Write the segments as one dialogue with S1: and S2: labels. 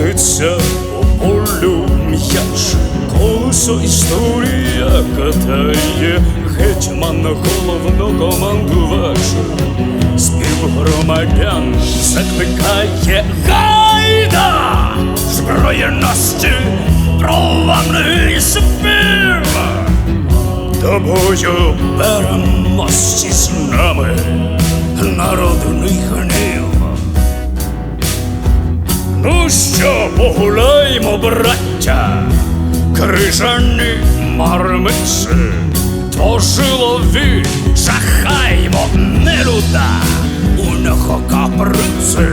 S1: Котиться по полю м'яч, колесо історія катає, гетьман головнокомандувач, спів громадян закликає. Гайда, зброєності, проломний спів. Тобою переможці з нами, Ну що, погуляймо, браття, крижані мармиці, Творжилові жахаймо нелюда, у нього каприці.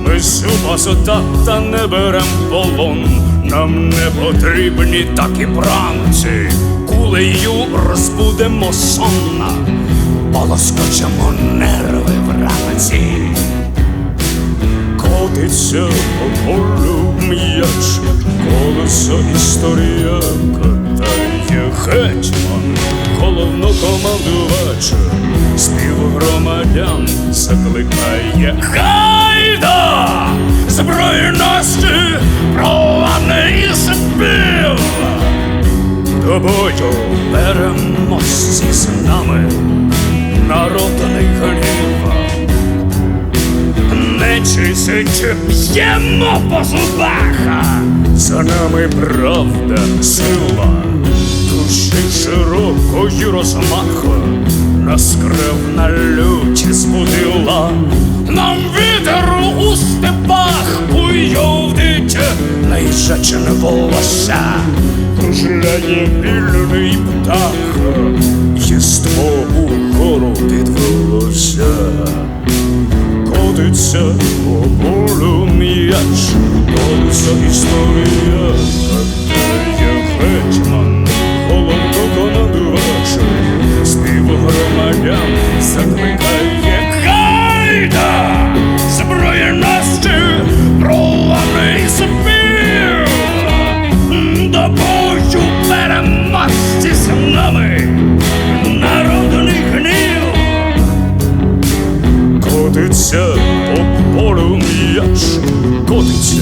S1: Ми супасота та не берем полон, нам не потрібні такі бранці, кулею розбудемо сонна, полоскочемо нерви вранці. По полю м'яч, колесо історія катає гетьман, головнокомандувач, спів громадян закликає Гайда! Збройності проланий спів! Тобою переможці з нами, народний Нечисить б'ємо по зубах, за нами правда, сила, душі широкої розмаху, нас кревна лють збудила, нам вітер у степах уйовдить. Наїжачене волосся, кружляє вільний птах, котиться по полю м'яч, історія, катає гетьман, головнокомандувач, спів громадян закликає гайда, зброєності, проланий спів, до бою переможці з нами, народний гнів. Котиться по полю м'яч, котиться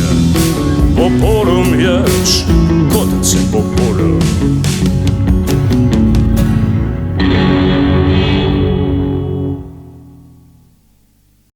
S1: по полю м'яч, котиться по